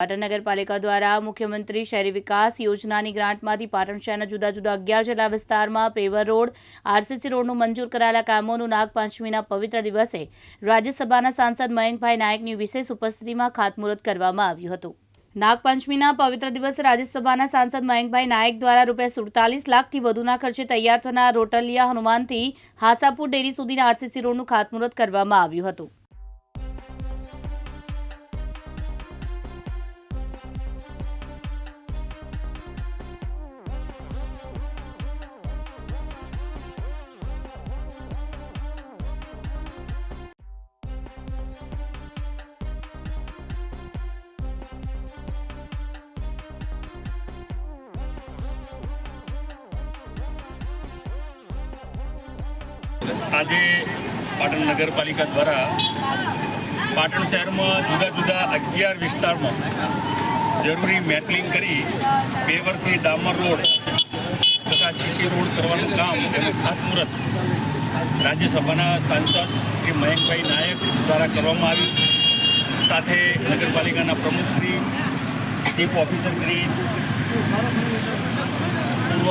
પાટણ નગરપાલિકા દ્વારા મુખ્યમંત્રી શહેરી વિકાસ યોજનાની ગ્રાન્ટમાંથી પાટણ શહેરના જુદા જુદા અગિયાર જેટલા વિસ્તારમાં પેવર રોડ, આરસીસી રોડનું મંજૂર કરાયેલા કામોનું નાગપંચમીના પવિત્ર દિવસે રાજ્યસભાના સાંસદ મયંકભાઈ નાયકની વિશેષ ઉપસ્થિતિમાં ખાતમુહૂર્ત કરવામાં આવ્યું હતું. નાગપંચમીના પવિત્ર દિવસે રાજ્યસભાના સાંસદ મયંકભાઈ નાયક દ્વારા રૂપિયા સુડતાલીસ લાખથી વધુના ખર્ચે તૈયાર થનાર રોટલિયા હનુમાનથી હાસાપુર ડેરી સુધીના આરસીસી રોડનું ખાતમુહૂર્ત કરવામાં આવ્યું હતું. આજે પાટણ નગરપાલિકા દ્વારા પાટણ શહેરમાં જુદા જુદા અગિયાર વિસ્તારમાં જરૂરી મેટલિંગ કરી પેવરથી ડામર રોડ તથા સીસી રોડ કરવાનું કામ તેનું ખાતમુહૂર્ત રાજ્યસભાના સાંસદ શ્રી મયંકભાઈ નાયક દ્વારા કરવામાં આવ્યું. સાથે નગરપાલિકાના પ્રમુખ શ્રી, ચીફ ઓફિસર શ્રી, પૂર્વ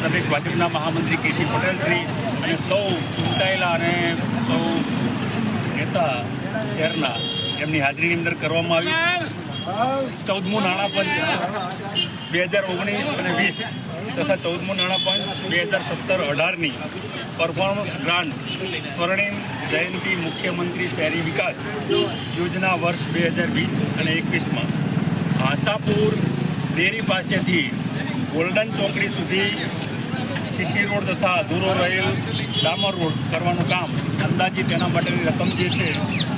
પ્રદેશ ભાજપના મહામંત્રી કેસી પટેલ શ્રી અને સૌ ચૂંટાયેલા અને સૌ નેતા શહેરના, એમની હાજરીની અંદર કરવામાં આવી. ચૌદમું નાણાં પંચ બે હજાર ઓગણીસ અને વીસ તથા ચૌદમું નાણાં પંચ બે હજાર સત્તર અઢારની પરફોર્મન્સ ગ્રાન્ટ સ્વર્ણિમ જયંતિ મુખ્યમંત્રી શહેરી વિકાસ યોજના વર્ષ બે હજાર વીસ અને એકવીસમાં. આશાપુર ડેરી પાસેથી ગોલ્ડન ચોકડી સુધી સીસી રોડ તથા અધૂરો રહેલ ડામર રોડ કરવાનું કામ અંદાજિત તેના માટેની રકમ જે છે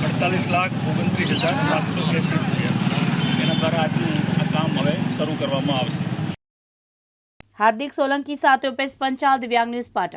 અડતાલીસ લાખ ઓગણત્રીસ હજાર સાતસો એંસી રૂપિયા. એના દ્વારા આજનું આ કામ હવે શરૂ કરવામાં આવશે. હાર્દિક સોલંકી સાથે ઉપેશ પંચાલ દિવ્યાંગ ન્યૂઝ પાટણ.